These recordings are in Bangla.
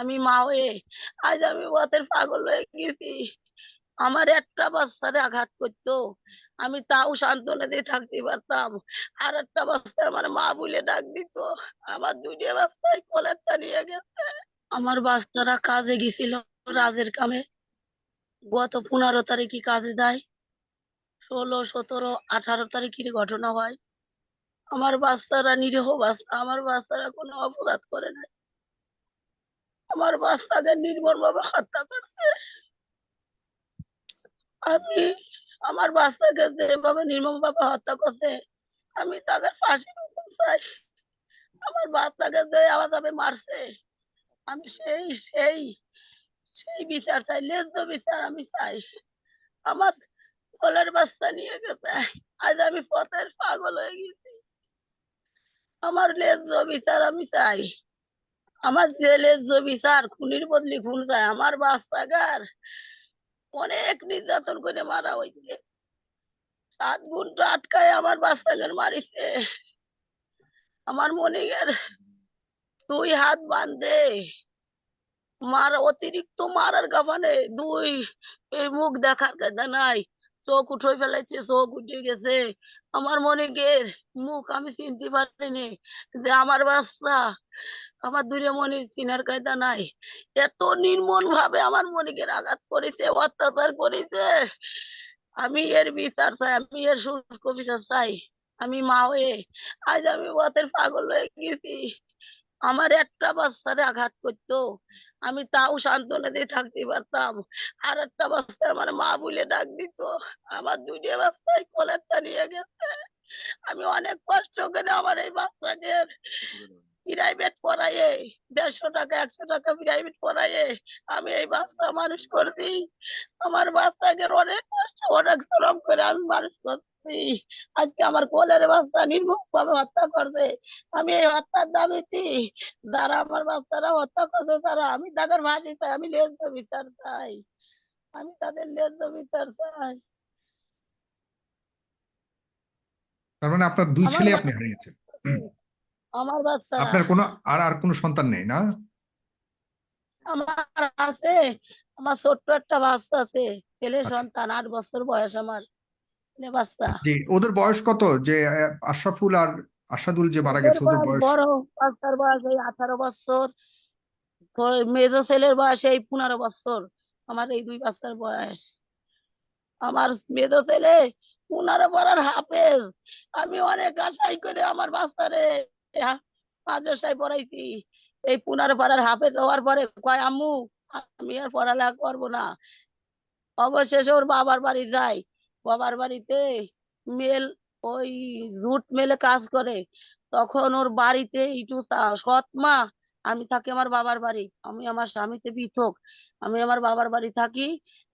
আমি মা হয়ে আজ আমি পথের পাগল হয়ে গেছি। আমার একটা বাচ্চারে আঘাত করতো। আমি তাও সান্ত্বনা দিয়ে থাকতে পারতাম। আর একটা বাচ্চা আমার মা বলে ডাক দিত। আমার দুইটা বাচ্চায় কোলেরটা নিয়ে গেছে। আমার বাচ্চারা কাজে গেছিল রাজের কামে। গত পনেরো তারিখে কাজে যায়। ষোলো, সতেরো, আঠারো তারিখের ঘটনা হয়। আমার বাচ্চারা নিরীহ বাচ্চা। আমার বাচ্চারা কোনো অপরাধ করে নাই। আমার বাচ্চাকে নির্মম ভাবে হত্যা করছে। আমি আমার বাচ্চাকে যেভাবে নির্মম ভাবে হত্যা করছে, আমি তাকে ফাঁসি চাই। আমার বাচ্চাকে যে আলাদাভাবে মারছে, আমি সেই সেই সেই বিচার চাই, ন্যায্য বিচার আমি চাই। আমার কোলের বাচ্চা নিয়ে গেছে। আজ আমি পথের পাগল হয়ে গেছি। আমার ন্যায্য বিচার আমি চাই। আমার যে ন্যায্য বিচার খুনির বদলি খুন চাই। আমার বাচ্চাগার অনেক নির্যাতন করে মারা হয়েছে সাত ঘণ্টা আটকায় আমার বাচ্চাগার মারিছে। আমার মনিকের দুই হাত বান্ধে মার অতিরিক্ত মারার গাফানে দুই এই মুখ দেখার কথা নাই। চোখ উঠে ফেলাইছে, চোখ উঠে গেছে। আমার মনিকের মুখ আমি চিনতে পারিনি যে আমার বাচ্চা আমার দূরে মনির চিনার কায়দা নাই। এত নির্মম ভাবে আমার মনিকের আঘাত করেছে, অত্যাচার করেছে। আমি এর বিচার চাই, আমি এর শুষ্ক বিচার চাই। আমি মা হয়ে, আজ আমি পথের পাগল হয়ে গেছি। আমার একটা বাচ্চারে আঘাত করতো, আমি তাও সান্ত্বনা দিয়ে থাকতে পারতাম। আর একটা বাচ্চা আমার মা বলে ডাক দিত, আমার দুইটা বাচ্চাই কোলেরটা নিয়ে গেছে। আমি অনেক কষ্ট করে আমার এই বাচ্চাকে প্রাইভেট পড়াইয়ে দেড়শো টাকা একশো টাকা প্রাইভেট পড়াইয়ে আমি এই বাচ্চা মানুষ করছি। আমার বাচ্চাকে অনেক কষ্ট অনেক শ্রম করে আমি মানুষ করছি। আজকে আমার কোলের বাচ্চা নির্মম ভাবে হত্যা করছে। আমি এই হত্যার দাবিছি যারা আমার বাচ্চারা হত্যা করছে তারা আমি তাদের ভাসি চাই আমি লেজ্জ বিচার চাই। আমি তাদের লেজ্জ বিচার চাই। তার মানে আপনার দুই ছেলে আপনি হারিয়েছেন। আমার বাচ্চারা আপনার কোনো আর আর কোনো সন্তান নেই না? আমার আছে আমার ছোট্ট একটা বাচ্চা আছে ছেলে আচ্ছা। সন্তান আট বছর বয়স আমার ছেলে বাচ্চা। জি ওদের বয়স কত? যে আশরাফুল আর আসাদুল যে মারা গেছে ওদের বয়স? বড় বাচ্চার বয়স এই আঠারো বছর। মেজ ছেলের বয়স এই পনেরো বছর আমার এই দুই বাচ্চার বয়স। আমার মেজ ছেলে পনেরো পড়ার হাফেজ। আমি অনেক আশাই করে আমার বাচ্চারে। মাদ্রাসায় পড়াইছি। এই পনেরো পাড়ার হাফেজ হওয়ার পরে কয়, আম্মু, আমি আর পড়ালেখা করব না। অবশেষে ওর বাবার বাড়ি যায় বাবার বাড়িতে মেল, ওই জুট মেলে কাজ করে। তখন ওর বাড়িতে ইটু সৎ মা, আমি থাকি আমার বাবার বাড়ি। আমি আমার স্বামীতে পৃথক। আমি আমার বাবার বাড়ি থাকি।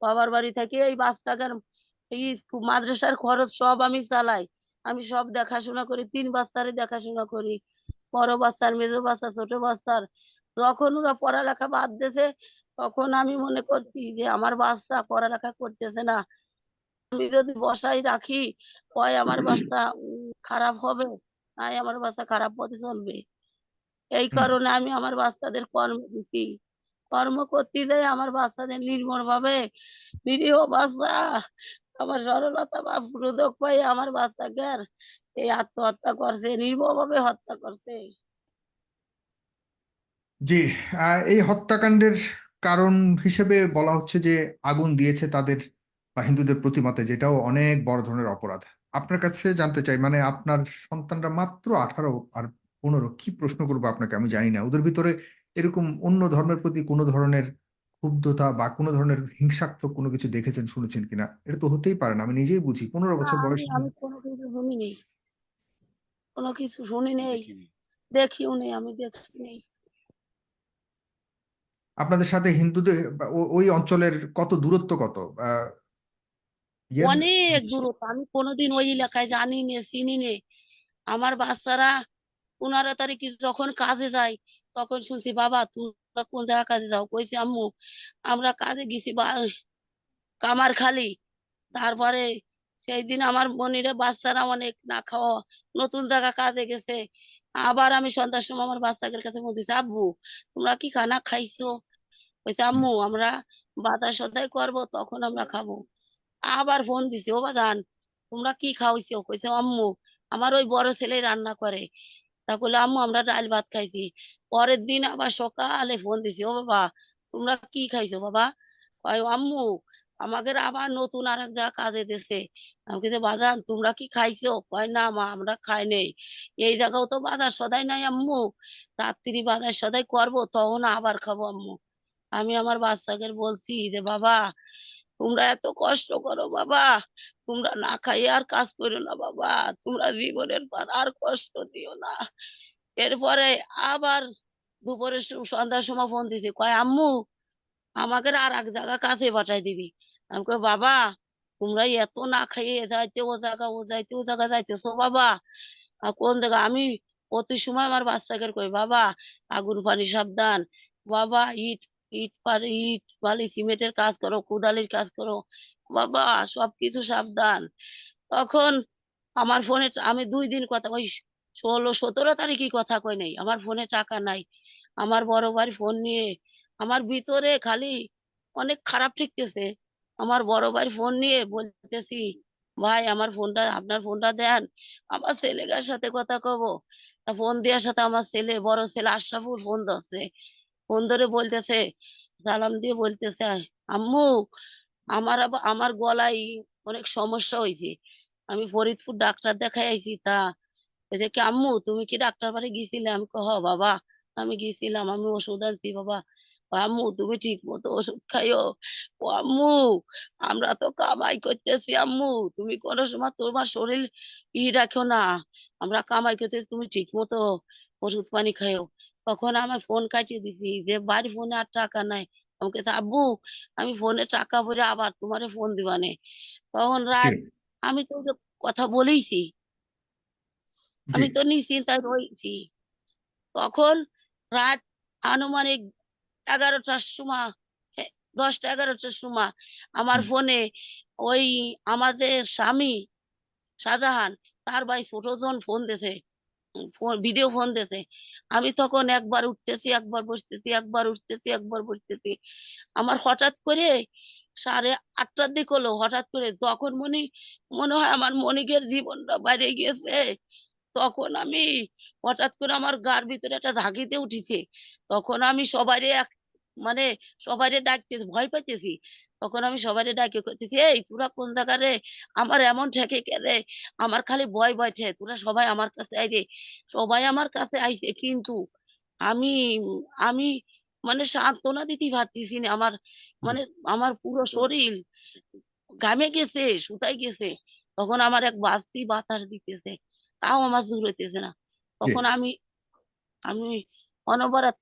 বাবার বাড়ি থেকে এই বাচ্চাদের এই মাদ্রাসার খরচ সব আমি চালাই। আমি সব দেখাশোনা করি তিন বাচ্চারই দেখাশোনা করি। বড় বাচ্চার মেজো বাচ্চা ছোট বাচ্চার। যখন ওরা পড়ালেখা বাদ দিয়েছে তখন আমি মনে করছি যে আমার বাচ্চা পড়ালেখা করতেছে না। আমি যদি বসাই রাখি হয় আমার বাচ্চা খারাপ হবে নাই আমার বাচ্চা খারাপ পথে চলবে। এই কারণে আমি আমার বাচ্চাদের কর্ম দিছি। কর্ম করতে যাই আমার বাচ্চাদের নির্মল ভাবে নিরীহ বাচ্চা আমার সরলতা বা প্রযোগ পাই আমার বাচ্চাকে আর এই আত্মহত্যা করছে নির্মম ভাবে হত্যা করছে। জি এই হত্যাকাণ্ডের কারণ হিসেবে বলা হচ্ছে যে আগুন দিয়েছে তাদের বা হিন্দুদের প্রতিমাতে, যেটাও অনেক বড় ধরনের অপরাধ। আপনার কাছে জানতে চাই মানে আপনার সন্তানরা মাত্র আঠারো আর পনেরো, কি প্রশ্ন করব আপনাকে? আমি জানি না। ওদের ভিতরে এরকম অন্য ধর্মের প্রতি কোনো ধরনের ক্ষুব্ধতা বা কোনো ধরনের হিংসাত্মক কোনো কিছু দেখেছেন শুনেছেন কিনা? এটা তো হতেই পারে না আমি নিজেই বুঝি। পনেরো না, বছর আমি বয়স আমি কোনো কিছু শুনিনি। কোনো কিছু শুনি নেই। দেখিও নেই আমি দেখি নেই আপনাদের সাথে হিন্দুদের বা ও- ওই অঞ্চলের কত দূরত্ব কত? আহ, ইয়ের- অনেক দূরত্ব আমি কোনোদিন ওই এলাকায় জানি নে চিনি নে। আমার বাচ্চারা পনেরো তারিখে যখন কাজে যায় তখন শুনছি বাবা তোমরা কোন জায়গায় কাজে যাও? কইছি, আম্মু, আমরা কাজে গেছি কামারখালি। তারপরে সেই দিন আমার বোনেরা বাচ্চারা অনেক না খাওয়া, নতুন জায়গা কাজে গেছে। আবার আমি সন্ধ্যার সময় আমার বাচ্চাদের কাছে বলতেছি আব্বু, তোমরা কি খানা খাইছো? কইছে, আম্মু, আমরা বাতাস সদাই করব, তখন আমরা খাব। আবার ফোন দিছি, ও বাদান তোমরা কি খাওয়াইছো? কইছে, আম্মু, আমার ওই বড় ছেলে রান্না করে। তা বলল, আম্মু, আমরা ডাল ভাত খাইছি। পরের দিন আবার সকালে ফোন দিছি, ও বাবা, তোমরা কি খাইছো বাবা? কয়, আম্মু আমাদের আবার নতুন আর এক জায়গা কাজে দিছে আমি কিছু বাজান, তোমরা কি খাইছো? কয়, না মা, আমরা খাই নেই। এই জায়গাও তো বাজার সদাই নাই, আম্মু। রাত্রি বাজার সদাই করব, তখন আবার খাব, আম্মু। আমি আমার বাচ্চাকে বলছি যে, বাবা তোমরা এত কষ্ট করো বাবা। তোমরা না খাইয়ে আর কাজ করো না বাবা। তোমরা জীবনের পর আর কষ্ট দিও না। এরপরে আবার দুপুরের সু- সন্ধ্যার সময় ফোন দিছে, কয়, আম্মু, আমাকে আর এক জায়গা কাছে পাঠাই দিবি। আমি বাবা তোমরা এত না খাইয়ে যাইতে ও জায়গা, ও যাইতে ও জায়গা যাইতেছো বাবা। আর কোন জায়গা আমি প্রতি সময় আমার বাচ্চাকে কই, বাবা, আগুন, পানি, সাবধান। বাবা, ইট ইট পারি ইট, বালি, সিমেন্টের কাজ করো, কোদালির কাজ করো। বাবা, সবকিছু সাবধান। তখন আমার ফোনে আমি দুই দিন কথা, ওই ষোলো, সতেরো তারিখই কথা কই নাই। আমার ফোনে টাকা নাই। আমার বড় ভাই ফোন নিয়ে, আমার ভিতরে খালি অনেক খারাপ ঠেকতেছে। আমার বড় ভাই ফোন নিয়ে বলতেছি, ভাই, আমার ফোনটা, আপনার ফোনটা দেন। আমার ছেলেটার সাথে কথা কব। তা ফোন দেওয়ার সাথে আমার ছেলে, বড় ছেলে আশরাফুল ফোন ধরছে। ফোন ধরে বলতেছে, সালাম দিয়ে বলতেছে, আম্মু, আমার আমার গলায় অনেক সমস্যা হয়েছে। আমি ফরিদপুর ডাক্তার দেখাই আইছি, তা বলছে কি, আম্মু, তুমি কি ডাক্তার বাড়ি গেছিলে আমি কহ, বাবা, আমি গেছিলাম আমি ওষুধ আনছি, বাবা। আম্মু, তুমি ঠিক মতো ওষুধ খাইও। ও আম্মু, আমরা তো কামাই করতেছি, আম্মু, তুমি কোনো সময় তোমার শরীর ই রাখো না। আমরা কামাই করতেছি, তুমি ঠিক মতো ওষুধ পানি খাইও। তখন আমি ফোন কাটিয়ে দিছি যে বাড়ি ফোনে আর টাকা নাই। আমাকে আব্বু আমি ফোনে টাকা ভরে আবার তোমারে ফোন দিবানে তখন রাত আমি তো কথা বলেইছি। আমি তো নিশ্চিন্তায় রয়েছি। তখন রাত আনুমানিক এগারোটার সময় দশটা এগারোটার সময় আমার ফোনে ওই আমাদের স্বামী শাহজাহান তার ভাই ছোটজন ফোন দিয়েছে ভিডিও ফোন দিয়েছে। আমি তখন একবার উঠতেছি, একবার বসতেছি, একবার উঠতেছি, একবার বসতেছি। আমার হঠাৎ করে সাড়ে আটটার দিক হলো, হঠাৎ করে যখন মনি, মনে হয় আমার মনিকের জীবনটা বাইরে গিয়েছে, তখন আমি হঠাৎ করে আমার গার ভিতরে একটা ঝাঁকিতে উঠেছে। তখন আমি সবারই এক মানে সবাইরে ডাকতে ভয় পাইতেছি। তখন আমি সবাইরে ডাকে করতেছি এই তোরা কোন জায়গা রে আমার এমন ঠেকে কে রে? আমার খালি ভয় ভয় ঠে তোরা সবাই আমার কাছে আইরে সবাই আমার কাছে আইছে কিন্তু আমি আমি মানে সান্ত্বনা দিতে পারতেছি না। আমার মানে আমার পুরো শরীর ঘামে গেছে শুকাই গেছে। তখন আমার এক বাস্তি বাতাস দিতেছে তাও আমার জোর হইতেছে না। তখন আমি আমি অনবরত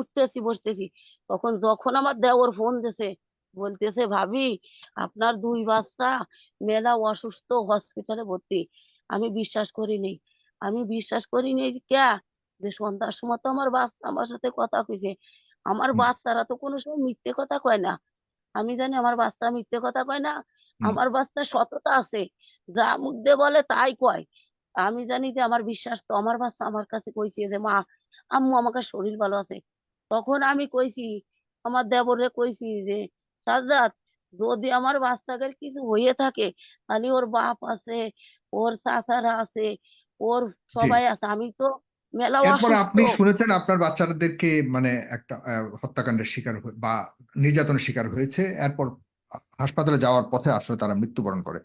উঠতেছি বসতেছি। তখন যখন আমার দেওর ফোন দিছে বলতেছে ভাবি আপনার দুই বাচ্চা মেলা অসুস্থ হসপিটালে ভর্তি। আমি বিশ্বাস করি করিনি। আমি বিশ্বাস করিনি ক্যা যে সন্ধ্যার সময় তো আমার বাচ্চা আমার সাথে কথা কইছে। আমার বাচ্চারা তো কোনো সময় মিথ্যে কথা কয় না। আমি জানি আমার বাচ্চা মিথ্যে কথা কয় না। আমার বাচ্চা সততা আছে। যা মুখ দিয়ে বলে তাই কয়। আমি জানি যে আমার বিশ্বাস তো আমার বাচ্চা আমার কাছে কইছে যে মা আম্মু আমাকে শরীর ভালো আছে। তখন আমি কইছি আমার দেবরে কইছি যে সাজ্জাদ যদি আমার বাচ্চাকে কিছু হয়ে থাকে তাহলে ওর বাপ আছে ওর চাচারা আছে ওর সবাই আছে আমি তো মেলা এরপর আপনি শুনেছেন আপনার বাচ্চাদেরকে মানে একটা হত্যাকাণ্ডের শিকার বা নির্যাতনের শিকার হয়েছে। এরপর হাসপাতালে যাওয়ার পথে আসলে তারা মৃত্যুবরণ করে।